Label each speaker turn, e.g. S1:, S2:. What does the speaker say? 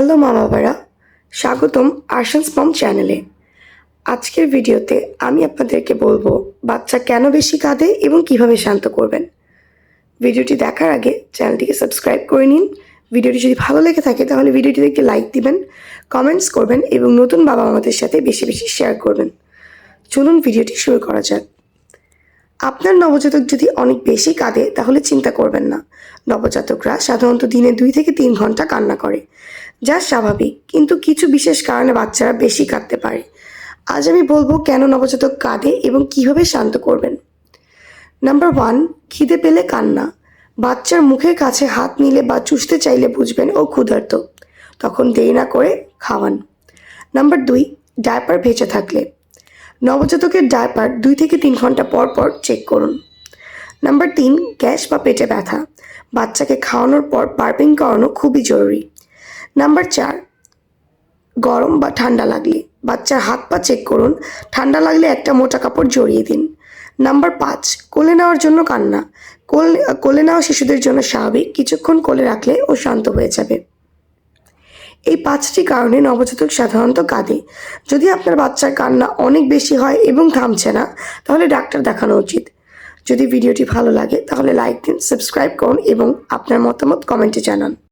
S1: Hello মা বাবারা স্বাগতম আর্শানস মম চ্যানেলে। আজকের ভিডিওতে আমি আপনাদেরকে বলব, বাচ্চা কেন বেশি কাঁদে এবং কীভাবে শান্ত করবেন? ভিডিওটি দেখার আগে চ্যানেলটিকে সাবস্ক্রাইব করে নিন। ভিডিওটি যদি ভালো লেগে থাকে, তাহলে ভিডিওটিতে একটি লাইক দিবেন কমেন্টস করবেন এবং নতুন বাবা মামাদের সাথে বেশি বেশি শেয়ার করবেন। চলুন ভিডিওটি শুরু করা যাক। আপনার নবজাতক যদি অনেক বেশি কাঁদে, তাহলে চিন্তা করবেন না। নবজাতকরা সাধারণত দিনে দুই থেকে তিন ঘণ্টা কান্না করে, যা স্বাভাবিক, কিন্তু কিছু বিশেষ কারণে বাচ্চারা বেশি কাঁদতে পারে। আজ আমি বলব কেন নবজাতক কাঁদে এবং কীভাবে শান্ত করবেন। নাম্বার ওয়ান, খিদে পেলে কান্না। বাচ্চার মুখের কাছে হাত নিলে বা চুষতে চাইলে বুঝবেন ও ক্ষুধার্ত। তখন দেরি না করে খাওয়ান। নাম্বার দুই, ডায়পার ভেজে থাকলে। নবজাতকের ডায়পার দুই থেকে তিন ঘণ্টা পর পর চেক করুন। নাম্বার তিন, গ্যাস বা পেটে ব্যথা। বাচ্চাকে খাওয়ানোর পর পার্পিং করানো খুবই জরুরি। নাম্বার চার, গরম বা ঠান্ডা লাগলে। বাচ্চার হাত পা চেক করুন। ঠান্ডা লাগলে একটা মোটা কাপড় জড়িয়ে দিন। নাম্বার পাঁচ, কোলে নেওয়ার জন্য কান্না। কোলে কোলে নেওয়া শিশুদের জন্য স্বাভাবিক। কিছুক্ষণ কোলে রাখলে ও শান্ত হয়ে যাবে। এই পাঁচটি কারণে নবজাতক সাধারণত কাঁদে। যদি আপনার বাচ্চার কান্না অনেক বেশি হয় এবং থামছে না, তাহলে ডাক্তার দেখানো উচিত। যদি ভিডিওটি ভালো লাগে, তাহলে লাইক দিন, সাবস্ক্রাইব করুন এবং আপনার মতামত কমেন্টে জানান।